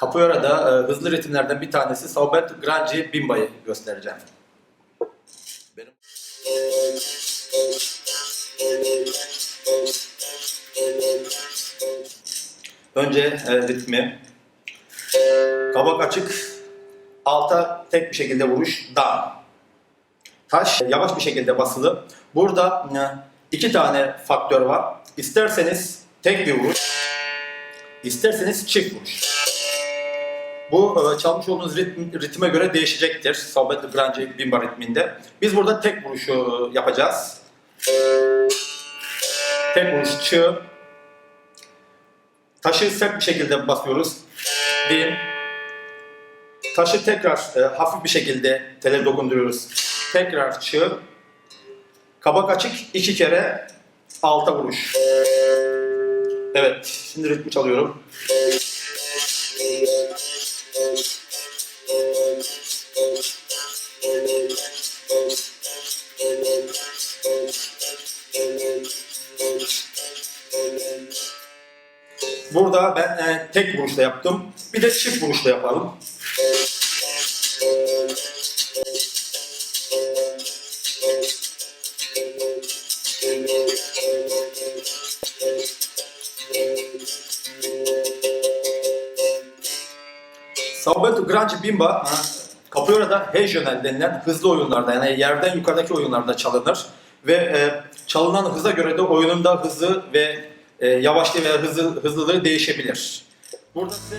Capoeira'da e, hızlı ritimlerden bir tanesi Salberto Grande Bimba'yı göstereceğim. Benim... Önce e, ritmi. Kabak açık, alta tek bir şekilde vuruş, dan. Taş yavaş bir şekilde basılı. Burada e, iki tane faktör var. İsterseniz tek bir vuruş, isterseniz çift vuruş. Bu e, çalmış olduğunuz ritm, ritme göre değişecektir. Salvetto Grande Bimba ritminde. Biz burada tek vuruşu yapacağız. Tek vuruş çığ. Taşı sert bir şekilde basıyoruz. Dim. Taşı tekrar e, hafif bir şekilde tele dokunduruyoruz. Tekrar çığ. Kabak açık iki kere alta vuruş. Evet, şimdi ritmi çalıyorum. Burada ben e, tek vuruşla yaptım. Bir de çift vuruşla yapalım. Salberto Grande Bimba Capoeira'da regional denilen hızlı oyunlarda yani yerden yukarıdaki oyunlarda çalınır ve e, çalınan hıza göre de oyunun da hızı ve e, yavaşlığı veya hızı, hızlılığı değişebilir. Burada size